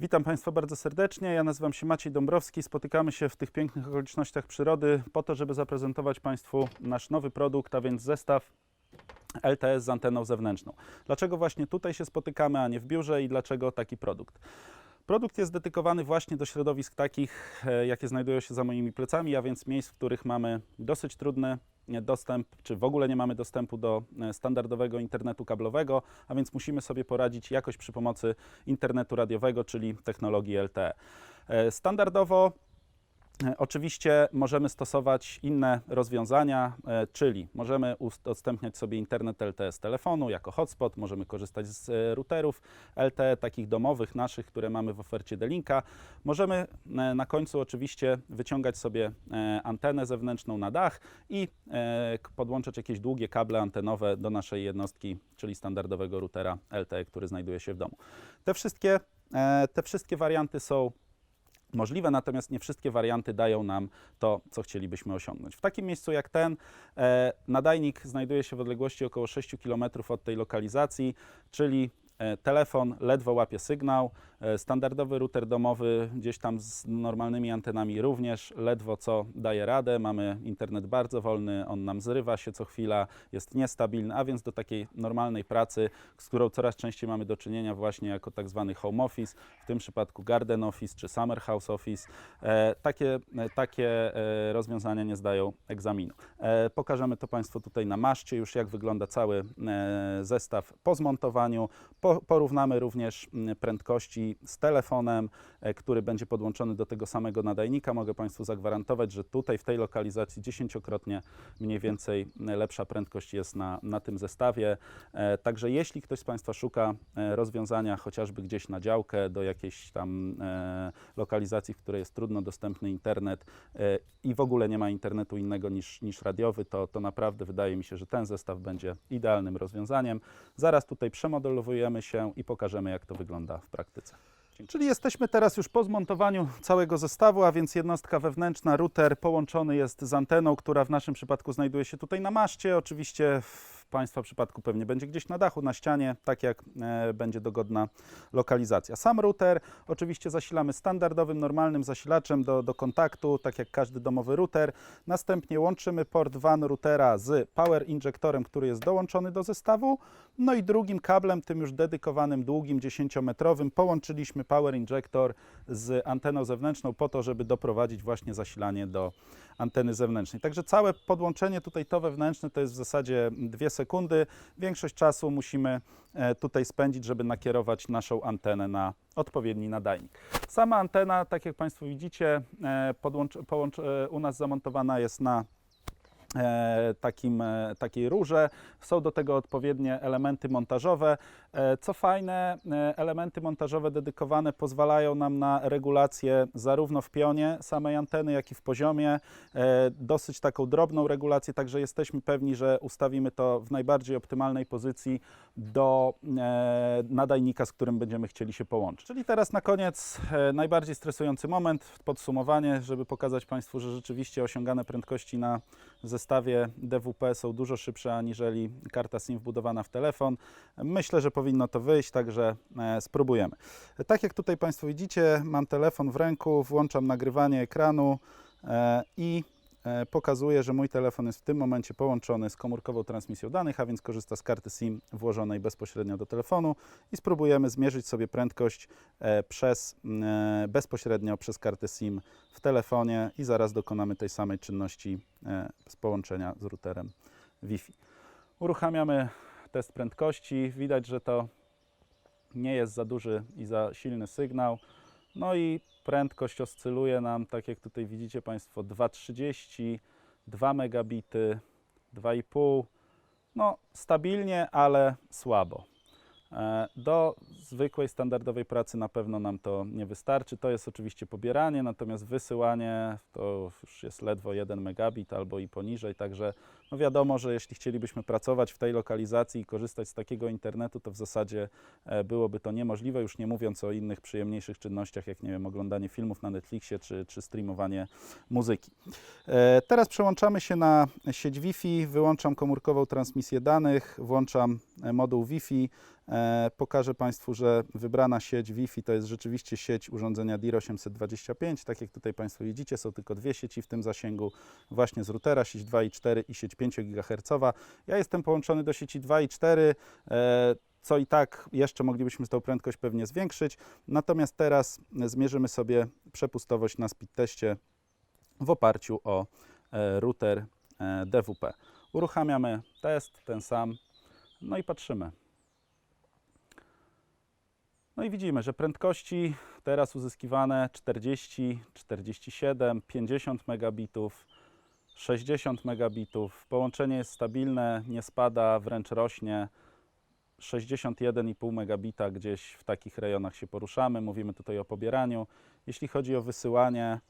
Witam Państwa bardzo serdecznie. Ja nazywam się Maciej Dąbrowski. Spotykamy się w tych pięknych okolicznościach przyrody po to, żeby zaprezentować Państwu nasz nowy produkt, a więc zestaw LTS z anteną zewnętrzną. Dlaczego właśnie tutaj się spotykamy, a nie w biurze i dlaczego taki produkt? Produkt jest dedykowany właśnie do środowisk takich, e, jakie znajdują się za moimi plecami, a więc miejsc, w których mamy dosyć trudny e, dostęp, czy w ogóle nie mamy dostępu do e, standardowego internetu kablowego, a więc musimy sobie poradzić jakoś przy pomocy internetu radiowego, czyli technologii LTE. E, Standardowo Oczywiście możemy stosować inne rozwiązania, e, czyli możemy udostępniać sobie internet LTE z telefonu jako hotspot, możemy korzystać z e, routerów LTE, takich domowych naszych, które mamy w ofercie D-Linka. Możemy e, na końcu oczywiście wyciągać sobie e, antenę zewnętrzną na dach i e, podłączać jakieś długie kable antenowe do naszej jednostki, czyli standardowego routera LTE, który znajduje się w domu. Te wszystkie, e, te wszystkie warianty są możliwe, natomiast nie wszystkie warianty dają nam to, co chcielibyśmy osiągnąć. W takim miejscu jak ten, e, nadajnik znajduje się w odległości około 6 km od tej lokalizacji, czyli e, telefon ledwo łapie sygnał, standardowy router domowy gdzieś tam z normalnymi antenami również ledwo co daje radę, mamy internet bardzo wolny, on nam zrywa się co chwila, jest niestabilny, a więc do takiej normalnej pracy, z którą coraz częściej mamy do czynienia właśnie jako tak zwany home office, w tym przypadku garden office czy summer house office, e, takie, e, takie e, rozwiązania nie zdają egzaminu. E, pokażemy to Państwu tutaj na maszcie już jak wygląda cały e, zestaw po zmontowaniu. Po, porównamy również mm, z telefonem, e, który będzie podłączony do tego samego nadajnika. Mogę Państwu zagwarantować, że tutaj w tej lokalizacji dziesięciokrotnie mniej więcej lepsza prędkość jest na, na tym zestawie. E, Także jeśli ktoś z Państwa szuka e, rozwiązania chociażby gdzieś na działkę, do jakiejś tam lokalizacji, w której jest trudno dostępny internet i w ogóle nie ma internetu innego niż, niż radiowy, to, to naprawdę wydaje mi się, że ten zestaw będzie idealnym rozwiązaniem. Zaraz tutaj przemodelowujemy się i pokażemy, jak to wygląda w praktyce. Czyli jesteśmy teraz już po zmontowaniu całego zestawu, a więc jednostka wewnętrzna, router połączony jest z anteną, która w naszym przypadku znajduje się tutaj na maszcie. Oczywiście Państwa przypadku pewnie będzie gdzieś na dachu, na ścianie, tak jak e, będzie dogodna lokalizacja. Sam router oczywiście zasilamy standardowym, normalnym zasilaczem do, do kontaktu, tak jak każdy domowy router. Następnie łączymy port WAN routera z power injektorem, który jest dołączony do zestawu. No i drugim kablem, tym już dedykowanym, długim, 10-metrowym, połączyliśmy power injector z anteną zewnętrzną po to, żeby doprowadzić właśnie zasilanie do anteny zewnętrznej. Także całe podłączenie tutaj to wewnętrzne to jest w zasadzie dwie. Większość czasu musimy e, tutaj spędzić, żeby nakierować naszą antenę na odpowiedni nadajnik. Sama antena, tak jak Państwo widzicie, e, e, u nas zamontowana jest na takim, e, takiej rurze. Są do tego odpowiednie elementy montażowe. E, Co fajne, e, elementy montażowe dedykowane pozwalają nam na regulację zarówno w pionie samej anteny, jak i w poziomie. E, Dosyć taką drobną regulację, także jesteśmy pewni, że ustawimy to w najbardziej optymalnej pozycji do e, nadajnika, z którym będziemy chcieli się połączyć. Czyli teraz na koniec e, najbardziej stresujący moment, podsumowanie, żeby pokazać Państwu, że rzeczywiście osiągane prędkości na zestawie DWP są dużo szybsze aniżeli karta SIM wbudowana w telefon. Myślę, że powinno to wyjść, także e, spróbujemy. Tak jak tutaj Państwo widzicie, mam telefon w ręku, włączam nagrywanie ekranu e, i pokazuje, że mój telefon jest w tym momencie połączony z komórkową transmisją danych, a więc korzysta z karty SIM włożonej bezpośrednio do telefonu i spróbujemy zmierzyć sobie prędkość e, przez, e, bezpośrednio przez kartę SIM w telefonie i zaraz dokonamy tej samej czynności e, z połączenia z routerem Wi-Fi. Uruchamiamy test prędkości. Widać, że to nie jest za duży i za silny sygnał. No i prędkość oscyluje nam, tak jak tutaj widzicie Państwo, 2,30, 2 megabity, 2,5. No stabilnie, ale słabo. E, Do zwykłej, standardowej pracy na pewno nam to nie wystarczy. To jest oczywiście pobieranie, natomiast wysyłanie to już jest ledwo 1 megabit albo i poniżej, także no wiadomo, że jeśli chcielibyśmy pracować w tej lokalizacji i korzystać z takiego internetu, to w zasadzie e, byłoby to niemożliwe, już nie mówiąc o innych przyjemniejszych czynnościach, jak nie wiem, oglądanie filmów na Netflixie czy, czy streamowanie muzyki. E, Teraz przełączamy się na sieć Wi-Fi, wyłączam komórkową transmisję danych, włączam e, moduł Wi-Fi. Pokażę Państwu, że wybrana sieć Wi-Fi to jest rzeczywiście sieć urządzenia DIR 825. Tak jak tutaj Państwo widzicie, są tylko dwie sieci w tym zasięgu, właśnie z routera, sieć 2.4 i sieć 5 GHz. Ja jestem połączony do sieci 2.4, e, co i tak jeszcze moglibyśmy tą prędkość pewnie zwiększyć. Natomiast teraz zmierzymy sobie przepustowość na speed teście w oparciu o e, router e, DWP. Uruchamiamy test, ten sam, no i patrzymy. No i widzimy, że prędkości teraz uzyskiwane 40, 47, 50 megabitów, 60 megabitów. Połączenie jest stabilne, nie spada, wręcz rośnie. 61,5 megabita gdzieś w takich rejonach się poruszamy. Mówimy tutaj o pobieraniu. Jeśli chodzi o wysyłanie,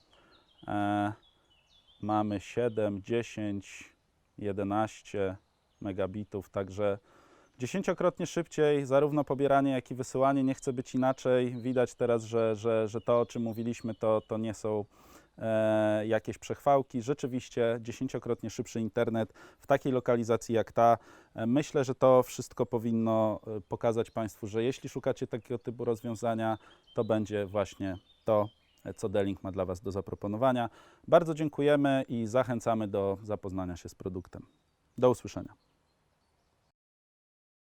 e, mamy 7, 10, 11 megabitów, także dziesięciokrotnie szybciej, zarówno pobieranie, jak i wysyłanie. Nie chce być inaczej. Widać teraz, że, że, że to, o czym mówiliśmy, to, to nie są jakieś przechwałki. Rzeczywiście dziesięciokrotnie szybszy internet w takiej lokalizacji jak ta. E, Myślę, że to wszystko powinno e, pokazać Państwu, że jeśli szukacie takiego typu rozwiązania, to będzie właśnie to, e, co D-Link ma dla Was do zaproponowania. Bardzo dziękujemy i zachęcamy do zapoznania się z produktem. Do usłyszenia.